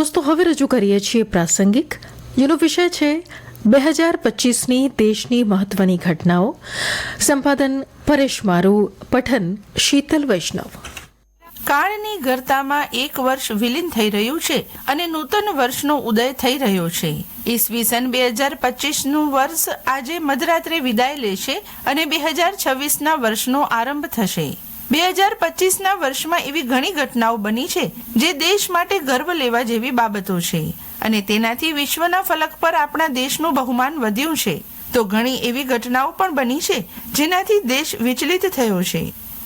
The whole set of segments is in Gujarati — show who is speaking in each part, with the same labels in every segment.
Speaker 1: દોસ્તો, હવે રજૂ કરીએ છીએ પ્રાસંગિક. જેનો વિષય છે બે હજાર પચીસની દેશની મહત્વની ઘટનાઓ. સંપાદન પરેશ મારુ, પઠન શીતલ વૈષ્ણવ.
Speaker 2: કાળની ગરતામાં એક વર્ષ વિલીન થઈ રહ્યું છે અને નૂતન વર્ષનો ઉદય થઈ રહ્યો છે. ઈસવીસન બે હજાર પચીસનું વર્ષ આજે મધરાત્રે વિદાય લેશે અને બે હજાર છવ્વીસના વર્ષનો આરંભ થશે. બે હજાર પચીસના વર્ષમાં એવી ઘણી ઘટનાઓ બની છે જે દેશ માટે ગર્વ લેવા જેવી બાબતો છે. અને તેનાથી વિશ્વના ફલક પર આપણા દેશનું બહુમાન વધ્યું છે. તો ઘણી એવી ઘટનાઓ પણ બની છે જેનાથી દેશ વિચલિત થયો છે.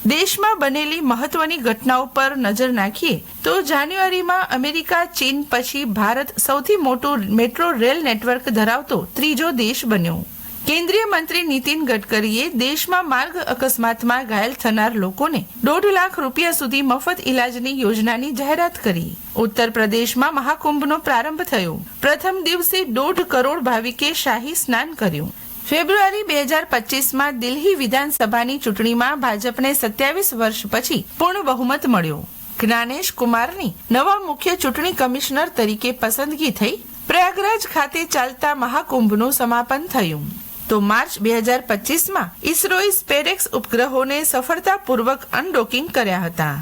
Speaker 2: દેશમાં બનેલી મહત્વની ઘટનાઓ પર નજર નાખીએ તો જાન્યુઆરીમાં અમેરિકા, ચીન પછી ભારત સૌથી મોટું મેટ્રો રેલ નેટવર્ક ધરાવતો ત્રીજો દેશ બન્યો. કેન્દ્રીય મંત્રી નીતિન ગડકરીએ દેશમાં માર્ગ અકસ્માતમાં ઘાયલ થનાર લોકોને દોઢ લાખ રૂપિયા સુધી મફત ઇલાજની યોજનાની જાહેરાત કરી. ઉત્તર પ્રદેશમાં મહાકુંભનો પ્રારંભ થયો. પ્રથમ દિવસે દોઢ કરોડ ભાવિકે શાહી સ્નાન કર્યું. ફેબ્રુઆરી બે હજાર પચીસમાં દિલ્હી વિધાનસભાની ચૂંટણીમાં ભાજપને સત્યાવીસ વર્ષ પછી પૂર્ણ બહુમત મળ્યો. જ્ઞાનેશ કુમારની નવા મુખ્ય ચૂંટણી કમિશનર તરીકે પસંદગી થઈ પ્રયાગરાજ ખાતે ચાલતા મહાકુંભનું સમાપન થયું. તો માર્ચ બે હજાર પચીસમાં ઇસરોએ સ્પેરેક્સ ઉપગ્રહોને સફળતાપૂર્વક અનડોકિંગ કર્યા હતા.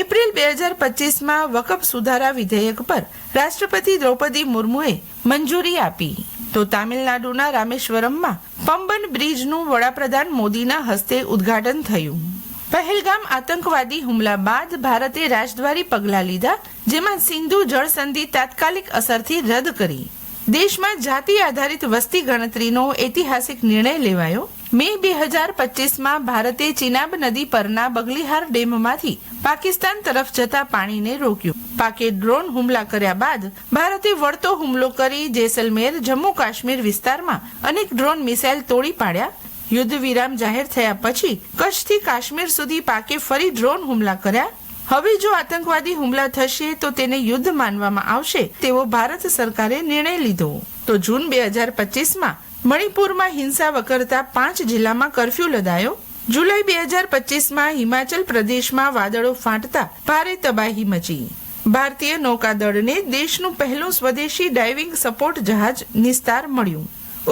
Speaker 2: એપ્રિલ બે હજાર પચીસમાં વકફ સુધારા વિધેયક પર રાષ્ટ્રપતિ દ્રૌપદી મુર્મુએ મંજૂરી આપી. તો તામિલનાડુના રામેશ્વરમમાં પંબન બ્રિજનું વડાપ્રધાન મોદીના હસ્તે ઉદ્ઘાટન થયું. પહેલગામ આતંકવાદી હુમલા બાદ ભારતે રાજદ્વારી પગલાં લીધા, જેમાં સિંધુ જળસંધિ તાત્કાલિક અસરથી રદ કરી. દેશમાં જાતિ આધારિત વસ્તી ગણતરીનો ઐતિહાસિક નિર્ણય લેવાયો. મે બે હજાર પચીસમાં ભારતે ચિનાબ નદી પરના બગલીહાર ડેમમાંથી પાકિસ્તાન તરફ જતા પાણીને રોક્યું. પાકે ડ્રોન હુમલા કર્યા બાદ ભારતે વળતો હુમલો કરી જેસલમેર જમ્મુ કાશ્મીર વિસ્તારમાં અનેક ડ્રોન મિસાઇલ તોડી પાડ્યા. યુદ્ધ વિરામ જાહેર થયા પછી કચ્છથી કાશ્મીર સુધી પાકે ફરી ડ્રોન હુમલા કર્યા. હવે જો આતંકવાદી હુમલા થશે તો તેને યુદ્ધ માનવામાં આવશે, તેવો ભારત સરકારે નિર્ણય લીધો. તો જૂન બે હજાર પચીસમાં મણિપુરમાં હિંસા વકરતા પાંચ જિલ્લામાં કરફ્યુ લદાયો. જુલાઈ બે હજાર પચીસમાં હિમાચલ પ્રદેશમાં વાદળો ફાટતા ભારે તબાહી મચી. ભારતીય નૌકાદળને દેશનું પહેલું સ્વદેશી ડાઇવિંગ સપોર્ટ જહાજ નિસ્તાર મળ્યું.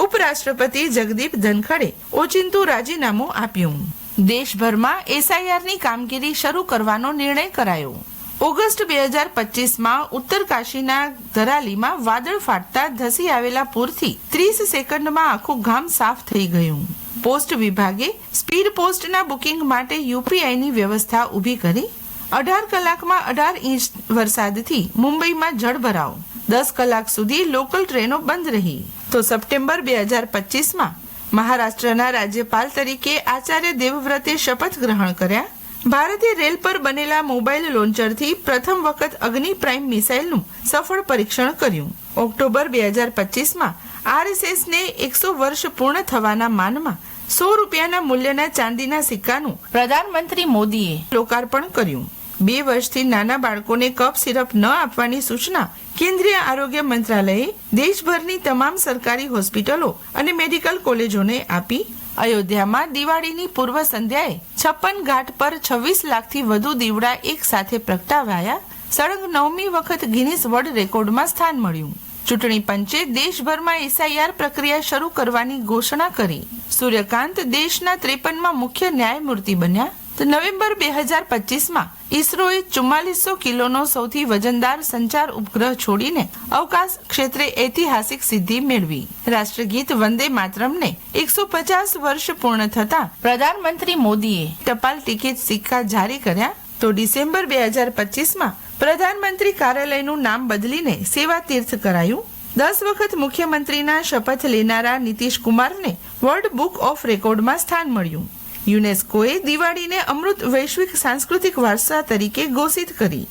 Speaker 2: ઉપરાષ્ટ્રપતિ જગદીપ ધનખડે ઓચિંતું રાજીનામું આપ્યું. દેશભરમાં એસઆઈઆરની કામગીરી શરૂ કરવાનો નિર્ણય કરાયો. ઓગસ્ટ બે હજાર પચીસમાં ઉત્તર કાશીના ધરાલીમાં વાદળ ફાટતા ધસી આવેલા પૂરથી ત્રીસ સેકન્ડમાં આખું ગામ સાફ થઈ ગયું. પોસ્ટ વિભાગે સ્પીડ પોસ્ટના બુકિંગ માટે યુપીઆઈની વ્યવસ્થા ઊભી કરી. અઢાર કલાકમાં અઢાર ઇંચ વરસાદથી મુંબઈમાં જળભરાવ દસ કલાક સુધી લોકલ ટ્રેનો બંધ રહી. તો સપ્ટેમ્બર બે હજાર પચીસમાં મહારાષ્ટ્રના રાજ્યપાલ તરીકે આચાર્ય દેવવ્રતે શપથ ગ્રહણ કર્યા. ભારતે રેલ પર બનેલા મોબાઈલ લોન્ચરથી પ્રથમ વખત અગ્નિ પ્રાઇમ મિસાઇલનું સફળ પરીક્ષણ કર્યું. ઓક્ટોબર બે હજાર પચીસમાં આરએસએસને એકસો વર્ષ પૂર્ણ થવાના માનમાં સો રૂપિયાના મૂલ્યના ચાંદીના સિક્કાનું પ્રધાનમંત્રી મોદીએ લોકાર્પણ કર્યું. બે વર્ષથી નાના બાળકોને કપ સિરપ ન આપવાની સૂચના કેન્દ્રીય આરોગ્ય મંત્રાલયે દેશભરની તમામ સરકારી હોસ્પિટલો અને મેડિકલ કોલેજોને આપી. અયોધ્યામાં દિવાળીની પૂર્વ સંધ્યાએ છપ્પન ઘાટ પર છવ્વીસ લાખથી વધુ દીવડા એક સાથે પ્રગટાવાયા. સળંગ નવમી વખત ગિનિસ વર્લ્ડ રેકોર્ડમાં સ્થાન મળ્યું. ચૂંટણી પંચે દેશભરમાં એસઆઈઆર પ્રક્રિયા શરૂ કરવાની ઘોષણા કરી. સૂર્યકાંત દેશના ત્રેપનમાં મુખ્ય ન્યાયમૂર્તિ બન્યા. તો નવેમ્બર બે હજાર પચીસમાં ઇસરોએ ચુમ્માલીસો કિલોનો સૌથી વજનદાર સંચાર ઉપગ્રહ છોડીને અવકાશ ક્ષેત્રે ઐતિહાસિક સિદ્ધિ મેળવી. રાષ્ટ્રગીત વંદે માતરમને એકસો પચાસ વર્ષ પૂર્ણ થતા પ્રધાનમંત્રી મોદીએ ટપાલ ટિકિટ સિક્કા જારી કર્યા. તો ડિસેમ્બર બે હજાર પચીસમાં પ્રધાનમંત્રી કાર્યાલયનું નામ બદલીને સેવા તીર્થ કરાયું. દસ વખત મુખ્યમંત્રીના શપથ લેનારા નીતિશ કુમારને વર્લ્ડ બુક ઓફ રેકોર્ડમાં સ્થાન મળ્યું. યુનેસ્કોએ દિવાળીને અમૃત વૈશ્વિક સાંસ્કૃતિક વારસા તરીકે ઘોષિત કરી.